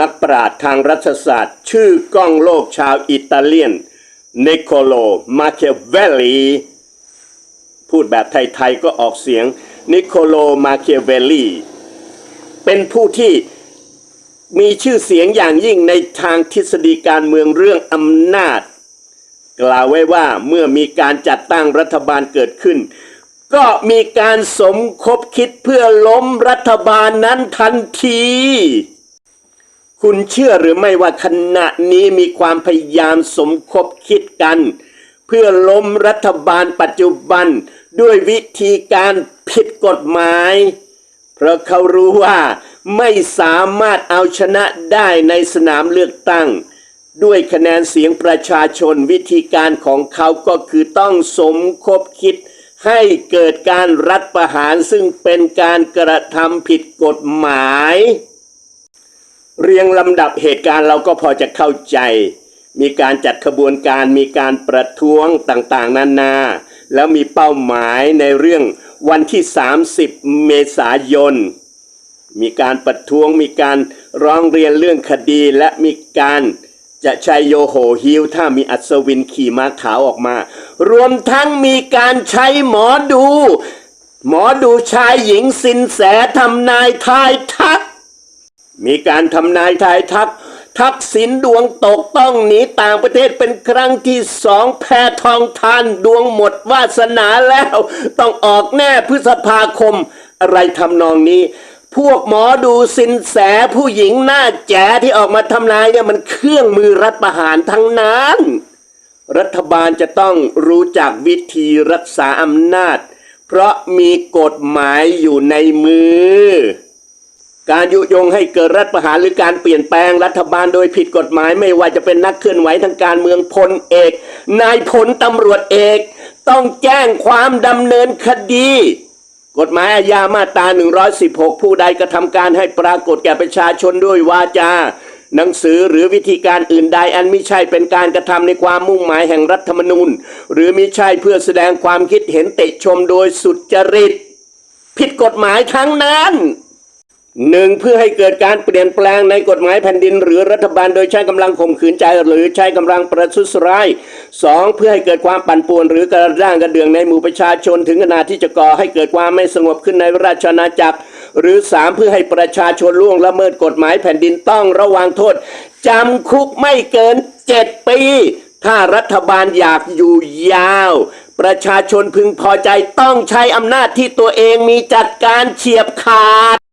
นักปราชญ์ทางรัฐศาสตร์ ชื่อก้องโลกชาวอิตาเลียนเนโคโลมาเคเวลลีพูดแบบไทย ๆ ก็ออกเสียงนิโคโลมาเคเวลลีเป็นผู้ที่มีชื่อเสียงอย่างยิ่งในทางทฤษฎีการเมืองเรื่องอำนาจ กล่าวไว้ว่าเมื่อมีการจัดตั้งรัฐบาลเกิดขึ้น ก็มีการสมคบคิดเพื่อล้มรัฐบาลนั้นทันที คุณเชื่อหรือไม่ว่าขณะนี้มีความพยายามสมคบคิดกัน เพื่อล้มรัฐบาลปัจจุบันด้วยวิธีการผิดกฎหมาย เพราะเขารู้ว่าไม่สามารถเอาชนะได้ในสนามเลือกตั้ง ด้วยคะแนนเสียงประชาชนวิธีการของเขาก็คือต้องสมคบคิด ให้เกิดการรัฐประหารซึ่งเป็นการกระทำผิดกฎหมาย เรียงลำดับเหตุการณ์เราก็พอจะเข้าใจ มีการจัดขบวนการมีการประท้วงต่างๆ นานา แล้วมีเป้าหมายในเรื่องวันที่ 30 เมษายน มีการประท้วงมีการร้องเรียนเรื่องคดีและมีการจะใช้โยโหฮิวถ้ามีอัศวินขี่ม้าขาวออกมา รวมทั้งมีการใช้หมอดู หมอดูชายหญิงสินแสทำนายทายทัก มีการทำนายทายทัก ทักษิณดวงตกต้องหนีต่างประเทศเป็นครั้งที่สองแพทองทานดวงหมดวาสนาแล้ว ต้องออกแน่พฤษภาคม อะไรทำนองนี้ พวกหมอดูสินแสผู้หญิงหน้าแจ๋ที่ออกมาทำนายเนี่ยมันเครื่องมือรัฐประหารทั้งนั้น รัฐบาลจะต้องรู้จักวิธีรักษาอำนาจ เพราะมีกฎหมายอยู่ในมือ การยุยงให้เกิดรัฐประหารหรือการเปลี่ยนแปลงรัฐบาลโดยผิดกฎหมายไม่ว่าจะเป็นนักเคลื่อนไหวทางการเมืองพลเอก นายพลตำรวจเอก ต้องแจ้งความดำเนินคดี กฎหมายอาญามาตรา 116 ผู้ใดกระทำการให้ปรากฏแก่ประชาชนด้วยวาจา หนังสือหรือวิธีการอื่นใดอันไม่ใช่เป็นการกระทำในความมุ่งหมายแห่งรัฐธรรมนูญ หรือมิใช่เพื่อแสดงความคิดเห็นติชมโดยสุจริต ผิดกฎหมายทั้งนั้น หนึ่งเพื่อให้เกิดการเปลี่ยนแปลงในกฎหมายแผ่นดิน หรือรัฐบาลโดยใช้กำลังข่มขืนใจหรือใช้กำลังประทุษร้ายสองเพื่อให้เกิดความปั่นป่วนหรือกระด้างกระเดืองในหมู่ประชาชนถึงขนาดที่จะก่อให้เกิดความไม่สงบขึ้นในราชอาณาจักร หรือสามเพื่อให้ประชาชนล่วงละเมิดกฎหมายแผ่นดินต้องระวังโทษจำคุกไม่เกินเจ็ดปี ถ้ารัฐบาลอยากอยู่ยาว ประชาชนพึงพอใจต้องใช้อำนาจที่ตัวเองมีจัดการเฉียบขาด